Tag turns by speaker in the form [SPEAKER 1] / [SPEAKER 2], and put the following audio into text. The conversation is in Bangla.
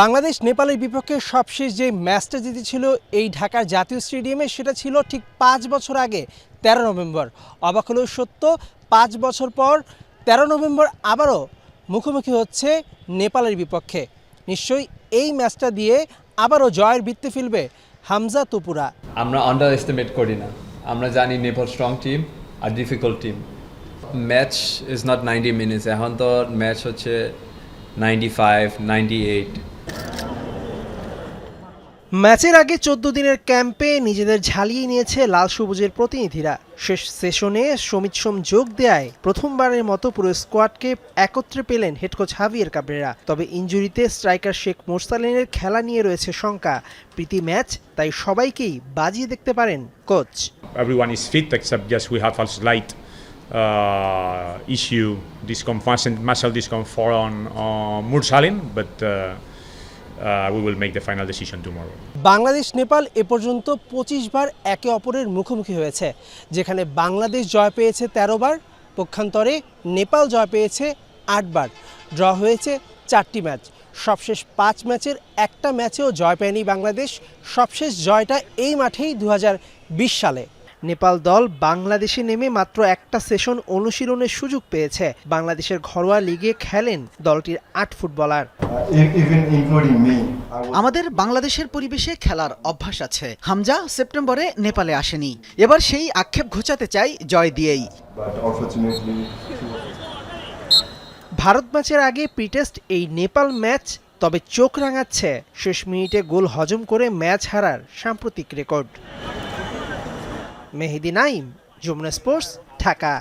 [SPEAKER 1] বাংলাদেশ নেপালের বিপক্ষে সবশেষ যে ম্যাচটা জিতেছিল এই ঢাকার জাতীয় স্টেডিয়ামে, সেটা ছিল ঠিক পাঁচ বছর আগে, তেরো নভেম্বর। অবাক হলেও সত্য, পাঁচ বছর পর তেরো নভেম্বর আবারও মুখোমুখি হচ্ছে নেপালের বিপক্ষে। নিশ্চয়ই এই ম্যাচটা দিয়ে আবারও জয়ের বৃত্তে ফিরবে হামজা তুপুরা।
[SPEAKER 2] আমরা আন্ডার এস্টিমেট করি না। আমরা জানি Nepal strong team R difficult team match is not ninety minutes এখন তো ম্যাচ হচ্ছে নাইনটি ফাইভ নাইনটি এইট
[SPEAKER 1] ম্যাচের আগে চোদ্দ দিনের ক্যাম্পে নিজেদের ঝালিয়ে নিয়েছে লাল সবুজের প্রতিনিধিরা। শেষ সেশনে সমিত সোম যোগ দেয় প্রথমবারের মতো পুরো স্কোয়াডকে একত্রে পেলেন হেড কোচ হাভিয়ার কাবরেরা। তবে ইঞ্জুরিতে স্ট্রাইকার শেখ মোরসালিনের খেলা নিয়ে রয়েছে শঙ্কা। প্রীতি ম্যাচ তাই সবাইকেই বাজিয়ে দেখতে পারেন coach.
[SPEAKER 3] Everyone is fit except yes we have a slight uh, issue discomfort muscle discomfort on uh, uh, we will make the final decision tomorrow.
[SPEAKER 1] Bangladesh, Nepal এ পর্যন্ত পঁচিশ বার একে অপরের মুখোমুখি হয়েছে, যেখানে বাংলাদেশ জয় পেয়েছে ১৩ বার, পক্ষান্তরে নেপাল জয় পেয়েছে আটবার ড্র হয়েছে চারটি ম্যাচ। সবশেষ পাঁচ ম্যাচের একটা ম্যাচেও জয় পায়নি বাংলাদেশ। সবশেষ জয়টা এই মাঠেই দু হাজার বিশ সালে। নেপাল দল বাংলাদেশে নেমে মাত্র একটা সেশন অনুশীলনের সুযোগ পেয়েছে। বাংলাদেশের ঘরোয়া লিগে খেলেন দলটির আট ফুটবলার।
[SPEAKER 4] আমাদের বাংলাদেশের পরিবেশে খেলার অভ্যাস আছে। হামজা সেপ্টেম্বরে নেপালে আসেনি। এবার সেই আক্ষেপ ঘোচাতে চাই জয় দিয়েই।
[SPEAKER 1] ভারত ম্যাচের আগে প্রিটেস্ট এই নেপাল ম্যাচ তবে চোখ রাঙাচ্ছে। শেষ মিনিটে গোল হজম করে ম্যাচ হারার সাম্প্রতিক রেকর্ড। মেহেদি নাইম যমুনা স্পোর্টস ঢাকা।